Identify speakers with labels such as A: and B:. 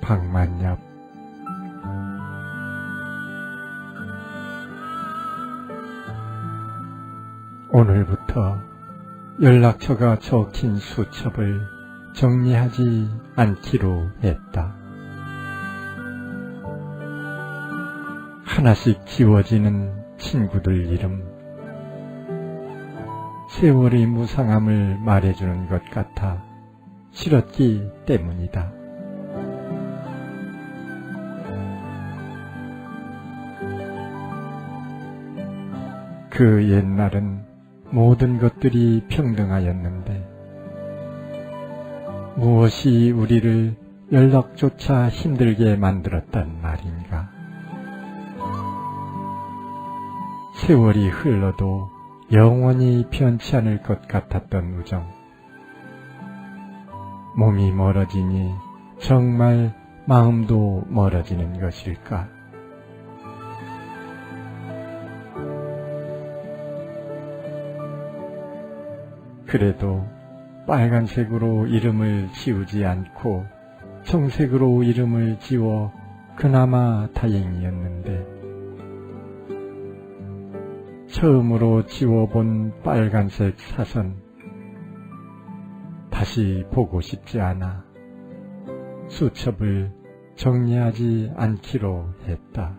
A: 박만엽 오늘부터 연락처가 적힌 수첩을 정리하지 않기로 했다. 하나씩 지워지는 친구들 이름. 세월의 무상함을 말해주는 것 같아 싫었기 때문이다. 그 옛날은 모든 것들이 평등하였는데 무엇이 우리를 연락조차 힘들게 만들었단 말인가. 세월이 흘러도 영원히 변치 않을 것 같았던 우정. 몸이 멀어지니 정말 마음도 멀어지는 것일까? 그래도 빨간색으로 이름을 지우지 않고 청색으로 이름을 지워 그나마 다행이었는데 처음으로 지워본 빨간색 사선 다시 보고 싶지 않아 수첩을 정리하지 않기로 했다.